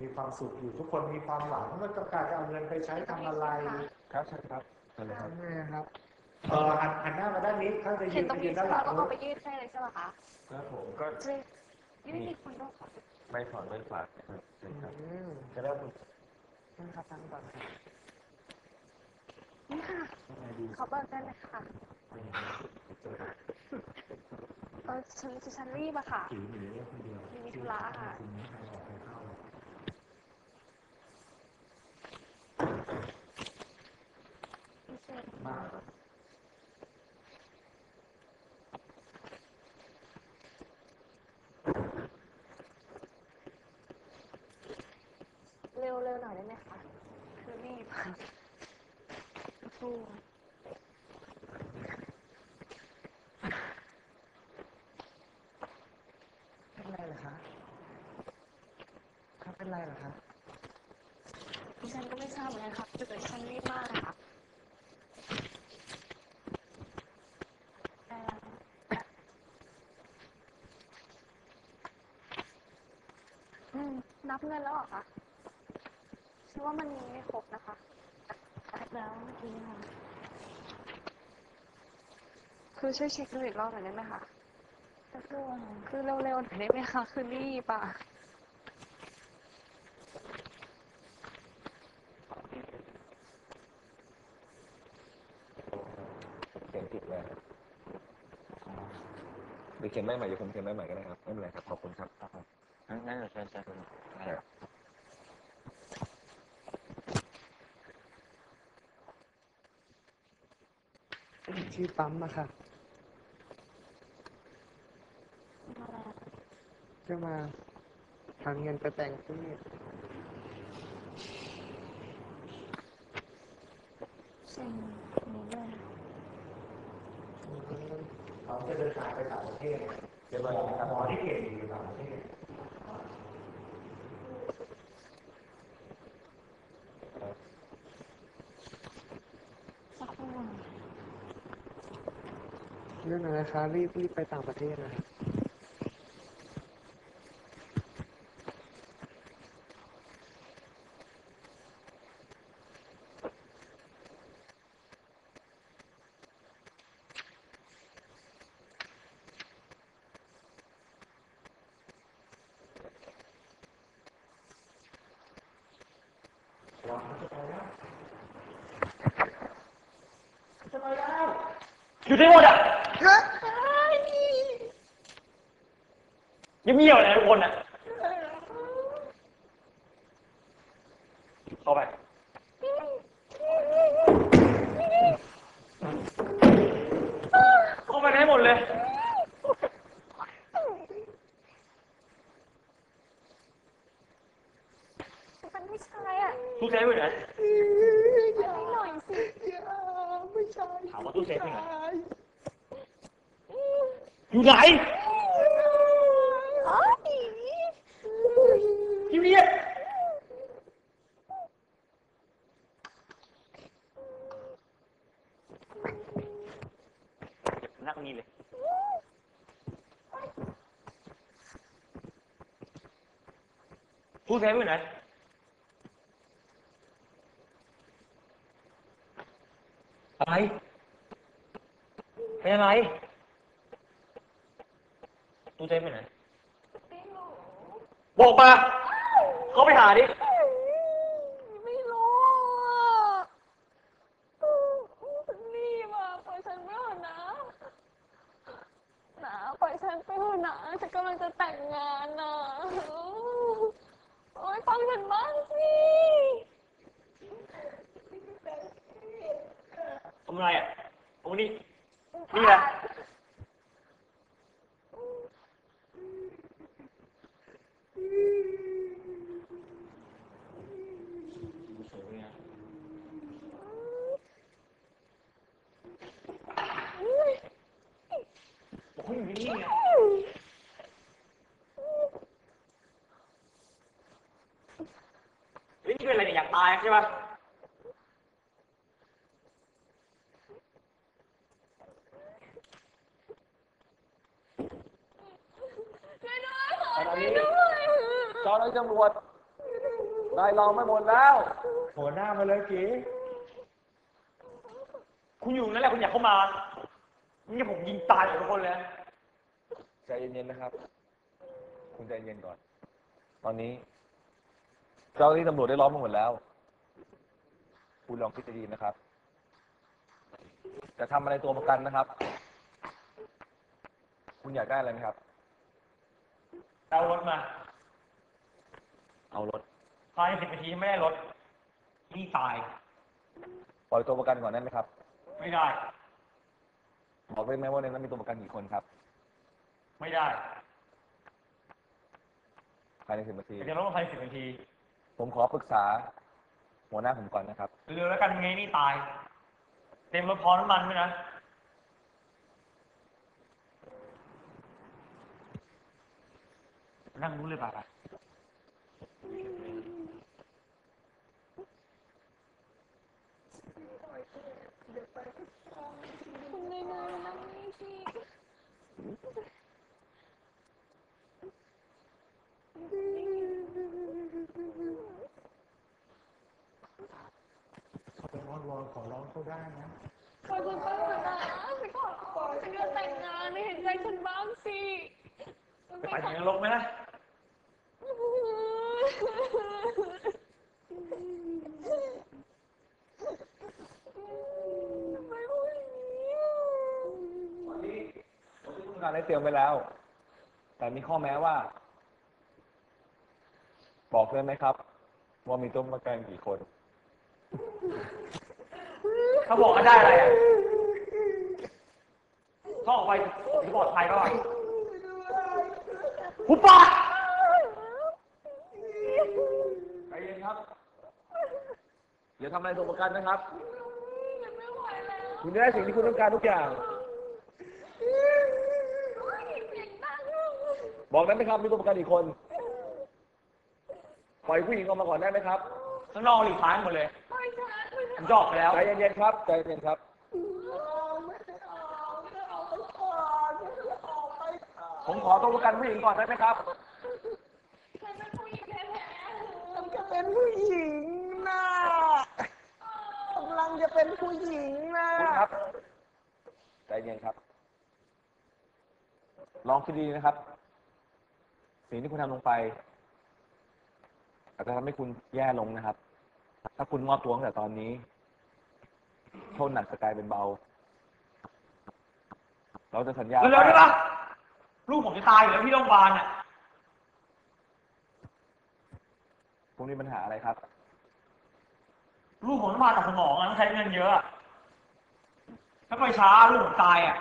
มีความสุขอยู่ทุกคนมีความหวังว่าต้องการจะเอาเงินไปใช้ทำอะไรครับใช่ครับใช่เลยครับนี่ครับเออหันหันหน้ามาด้านนี้เขาจะยืเห็นนตรงยืนี้นใช่ด้านไหหมลังเราเอาไปยื่นให้เลยใช่ไหมคะครับผมก็นี่ไม่มีคนด้วยค่ะไม่ถอนไม่ฝากนะครับใช่ครับอืมจะได้นี่ครับทั้งก่อนครับนี่ค่ะยังไงดีขอเบิกได้ไหมคะเออฉันฉันรีบอะค่ะถือหรือคนเดียวมีธุระค่ะ คุณไม่ใครออกใครเข้า ไม่ใช่ มาก เร็วเร็วหน่อยได้ไหมคะคือรีบค่ะสู้เป็นไรเหรอคะครับเป็นไรเหรอคะดิฉันก็ไม่ทราบเหมือนกันค่ะแต่ดิฉันรีบมากเลยค่ะได้แล้วอืมนับเงินแล้วเหรอคะ ฉันว่ามันไม่ครบนะคะนับแล้วเมื่อกี้ค่ะคือช่วยเช็คดูอีกรอบหน่อยได้ไหมคะคือเร็วๆหน่อยได้ไหมคะ คือรีบอะเขียนผิดเลยเดี๋ยวเขียนได้ใหม่เดี๋ยวผมเขียนได้ใหม่ก็ได้ครับ ไม่เป็นไรครับ ขอบคุณครับครับงั้นงั้นเดี๋ยวเชิญเชิญได้ครับ ชื่อปั๊มอะค่ะ จะมาทำเงินไปแต่งที่เซ็นนี้ด้วย เขาจะเดินทางไปต่างประเทศเรียบร้อยแล้วนะครับหมอที่เก่งอยู่ต่างประเทศ สักครู่ เรื่องอะไรคะรีบรีบไปต่างประเทศนะอยู่ได้หมดอะ ยังเงียบๆเลยทุกคนอะเข้าไปเข้าไปให้หมดเลยเป็นผู้ชายอะตู้เซฟอยู่ไหนให้หน่อยสิไม่ใช่ถามว่าตู้เซฟอยู่ไหนอยู่ไหน อ๋อ ที่นี่นั่งนี่เลย ตู้เซฟอยู่ไหนอะไรเป็นอะไรตู้เซฟอยู่ไหนบอกมา เขาไปหาดิ ไม่รู้อะรีบอะปล่อยฉันไปเถอะนะนะปล่อยฉันไปเถอะนะฉันกำลังจะแต่งงานนะโอ้ยฟังฉันบ้างสิ ทำอะไรอะโอ้นี่ นี่แหละ บอกให้อยู่นิ่งๆไง เฮ้ยนี่เป็นอะไรเนี่ยอยากตายใช่ปะช่วยด้วยขอตอนช่วยนี้ด้วยเจ้าหน้าที่ตำรวจได้ลองไม่หมดแล้ว โผล่หน้ามาเลยกีคุณอยู่นั่นแหละคุณอยากเข้ามานี่ผมยิงตายหมดทุกคนเลยนะใจเย็นๆนะครับ คุณใจเย็นก่อน ตอนนี้ เจ้าหน้าที่ตำรวจได้ล้อมมาหมดแล้ว คุณลองคิดดีๆนะครับ จะทำอะไรตัวประกันนะครับ คุณอยากได้อะไรไหมครับ เอารถมาเอารถภายในสิบนาทีไม่ได้รถนี่ตาย ปล่อยตัวประกันก่อนได้ไหมครับ ไม่ได้ บอกได้ไหมว่าในนั้นมีตัวประกันกี่คนครับ ไม่ได้ภายในสิบนาทีเดี๋ยวรถมาภายในสิบนาที ผมขอปรึกษา หัวหน้าผมก่อนนะครับ เรือแล้วกันไงนี่ตาย เต็มรถพร้อมน้ำมันด้วยนะ นั่งรู้เลยป่ะคุณนายนายนั่งนี่สิ เขาเป็นอ้อนวอนขอร้อง เขาได้นะขอฉันบ้างเถอะนะฉันขอขอฉันจะแต่งงานไม่เห็นใจฉันบ้างสิไปไปถึงนรกไหมนะทำไมพูดอย่างนี้อะผมทำงานได้เตรียมไว้แล้ว แต่มีข้อแม้ว่า บอกได้ไหมครับ ว่ามีตัวประกันกี่คน เขาบอกกันได้อะไรอะเขาออกไปผมปลอดภัยก่อนหุบปากใจเย็นครับอย่าทำอะไรตัวประกันนะครับฉันไม่ไหวแล้วคุณจะได้สิ่งที่คุณต้องการทุกอย่างโอ๊ยเสียงดังอะบอกได้ไหมครับ มีตัวประกันอีกคน ปล่อยผู้หญิงออกมาก่อนได้ไหมครับข้างนอกหลีกทางหมดเลยไม่ใช่ไม่ใช่ ผมจะออกไปแล้ว ใจเย็นๆครับ ใจเย็นครับ ผมขอตัวประกันผู้หญิงก่อนได้ไหมครับฉันเป็นผู้หญิงแท้ๆฉันจะเป็นผู้หญิงนะกำลังจะเป็นผู้หญิงนะคุณครับ ใจเย็นครับ ลองคิดดีนะครับ สิ่งที่คุณทำลงไป อาจจะทำให้คุณแย่ลงนะครับ ถ้าคุณมอบตัวตั้งแต่ตอนนี้ โทษหนักจะกลายเป็นเบา เราจะสัญญาเร็วๆได้ปะลูกผมจะตายอยู่แล้วที่โรงพยาบาลอะคุณมีปัญหาอะไรครับ ลูกผมต้องมาตัดสมองอะต้องใช้เงินเยอะอะถ้าไปช้าลูกผมตายอะ